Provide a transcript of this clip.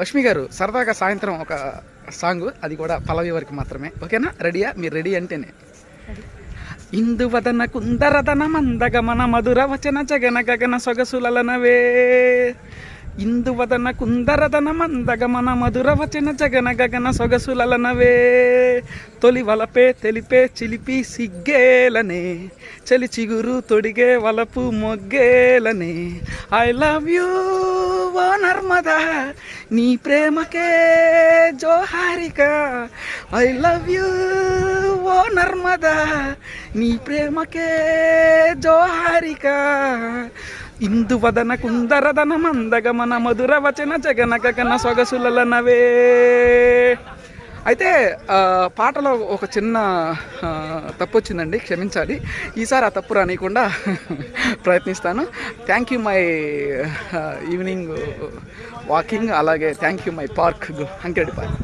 లక్ష్మి గారు సరదాగా సాయంత్రం ఒక సాంగ్ అది కూడా పల్లవి వరకు మాత్రమే. ఓకేనా? రెడీయా? మీరు రెడీ అంటేనే. ఇందువదన కుందరదన మందగమన మధుర వచన జగన గగన సొగసులనవే ఇందువదన కుందరదన మందగమన మధుర వచన జగన గగన సొగసులనవే తొలి వలపే తెలిపే చిలిపి సిగ్గేలనే. చలి చిగురు తొడిగే వలపు మొగ్గేలనే. I love you. ఓ నర్మద నీ ప్రేమకే జోహారిక ఐ లవ్ యూ ఓ నర్మద నీ ప్రేమకే జోహారిక ఇందువదన కుందరదన మందగమన మధుర వచన జగన గగన సొగసులనవే అయితే పాటలో ఒక చిన్న తప్పు వచ్చిందండి క్షమించాలి. ఈసారి ఆ తప్పు రానియకుండా ప్రయత్నిస్తాను. Thank you my evening walking అలాగే థ్యాంక్ యూ మై పార్క్ అంకెడి పార్క్